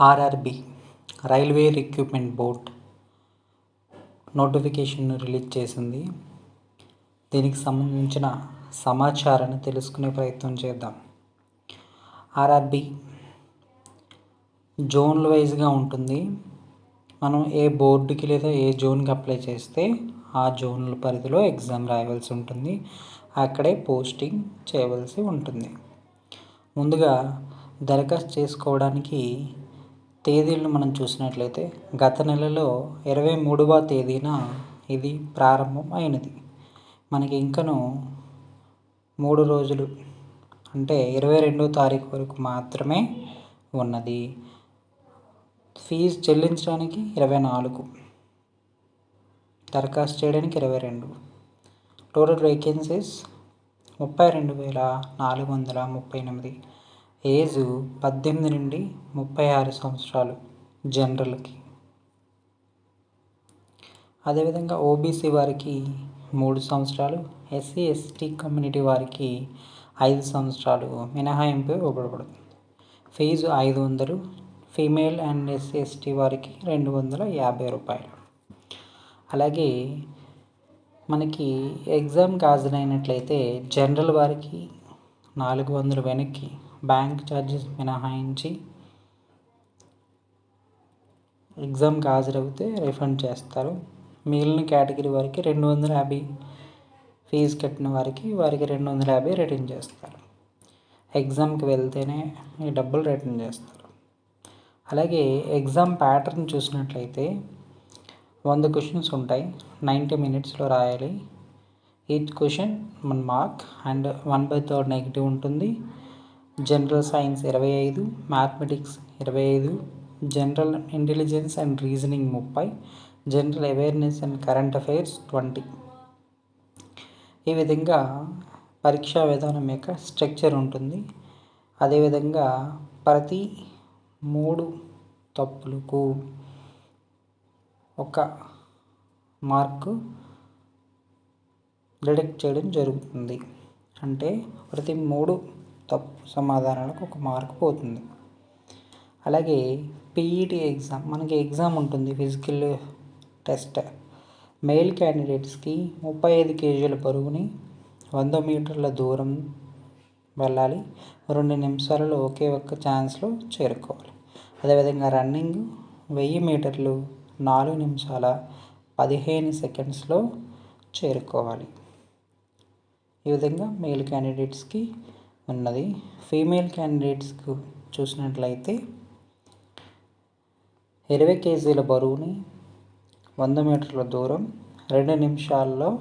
RRB railway recruitment board notification release చేసింది. దీనికి సంబంధించిన సమాచారాన్ని తెలుసుకునే ప్రయత్నం చేద్దాం. ఆర్ఆర్బి జోన్ల వైజ్గా ఉంటుంది. మనం ఏ బోర్డుకి లేదా ఏ జోన్కి అప్లై చేస్తే ఆ జోన్ల పరిధిలో ఎగ్జామ్ రాయవలసి ఉంటుంది. అక్కడే పోస్టింగ్ చేయవలసి ఉంటుంది. ముందుగా దరఖాస్తు చేసుకోవడానికి తేదీలను మనం చూసినట్లయితే గత నెలలో ఇరవై మూడవ తేదీన ఇది ప్రారంభం అయినది మనకి ఇంకను మూడు రోజులు అంటే ఇరవై రెండో తారీఖు వరకు మాత్రమే ఉన్నది. ఫీజు చెల్లించడానికి ఇరవై నాలుగు దరఖాస్తు చేయడానికి ఇరవై రెండు టోటల్ వేకెన్సీస్ ముప్పై రెండు వేల నాలుగు వందల ముప్పై ఎనిమిది. ఏజ్ పద్దెనిమిది నుండి ముప్పై ఆరు సంవత్సరాలు జనరల్కి. అదేవిధంగా ఓబీసీ వారికి మూడు సంవత్సరాలు ఎస్సీ ఎస్టీ కమ్యూనిటీ వారికి ఐదు సంవత్సరాలు మినహాయింపు ఇవ్వబడుతుంది ఫీజు ఐదు వందలు ఫీమేల్ అండ్ ఎస్సీ ఎస్టీ వారికి రెండు వందల యాభై రూపాయలు. అలాగే మనకి ఎగ్జామ్కి హాజరైనట్లయితే జనరల్ వారికి నాలుగు వందలు వెనక్కి బ్యాంక్ ఛార్జెస్ మినహాయించి ఎగ్జామ్కి హాజరైతే రిఫండ్ చేస్తారు. మిగిలిన కేటగిరీ వారికి రెండు వందల యాభై ఫీజు కట్టిన వారికి వారికి రెండు వందల యాభై రిటర్న్ చేస్తారు. ఎగ్జామ్కి వెళ్తేనే ఈ డబ్బులు రిటర్న్ చేస్తారు. అలాగే ఎగ్జామ్ ప్యాటర్న్ చూసినట్లయితే వంద క్వశ్చన్స్ ఉంటాయి. నైంటీ మినిట్స్లో రాయాలి. Each question one mark and one by third negative ఉంటుంది. జనరల్ సైన్స్ ఇరవై ఐదు మ్యాథమెటిక్స్ ఇరవై ఐదు జనరల్ ఇంటెలిజెన్స్ అండ్ రీజనింగ్ ముప్పై general awareness and current affairs twenty. ఈ విధంగా పరీక్షా విధానం యొక్క స్ట్రక్చర్ ఉంటుంది. అదేవిధంగా ప్రతి మూడు తప్పులకు ఒక మార్కు డిడక్ట్ చేయడం జరుగుతుంది. అంటే ప్రతి మూడు తప్పు సమాధానాలకు ఒక మార్కు పోతుంది. అలాగే పీఈటీ ఎగ్జామ్ మనకి ఎగ్జామ్ ఉంటుంది ఫిజికల్ టెస్ట్. మెయిల్ క్యాండిడేట్స్కి ముప్పై ఐదు కేజీల బరువుని వంద మీటర్ల దూరం వెళ్ళాలి. రెండు నిమిషాలలో ఒకే ఒక్క ఛాన్స్లో చేరుకోవాలి. అదేవిధంగా రన్నింగ్ వెయ్యి మీటర్లు నాలుగు నిమిషాల పదిహేను సెకండ్స్లో చేరుకోవాలి. ఈ విధంగా మెయిల్ క్యాండిడేట్స్కి ఉన్నది. ఫీమేల్ క్యాండిడేట్స్కు చూసినట్లయితే ఇరవై కేజీల బరువుని వంద మీటర్ల దూరం రెండు నిమిషాల్లో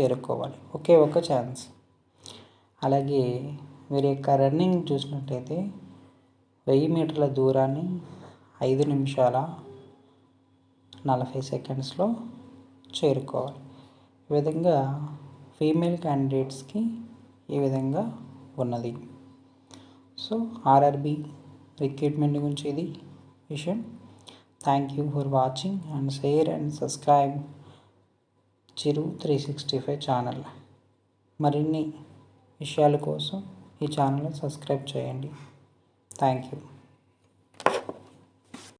చేరుకోవాలి. ఒకే ఒక ఛాన్స్. అలాగే వీరి యొక్క రన్నింగ్ చూసినట్టయితే వెయ్యి మీటర్ల దూరాన్ని ఐదు నిమిషాల నలభై సెకండ్స్లో చేరుకోవాలి. ఈ విధంగా ఫీమేల్ క్యాండిడేట్స్కి ఈ విధంగా ఉన్నది. సో ఆర్ఆర్బి రిక్రూట్మెంట్ గురించి ఇది విషయం. Thank you for watching and share and subscribe Chiru three sixty five channel మరిన్ని విషయాల కోసం ఈ ఛానల్ సబ్స్క్రైబ్ చేయండి. Thank you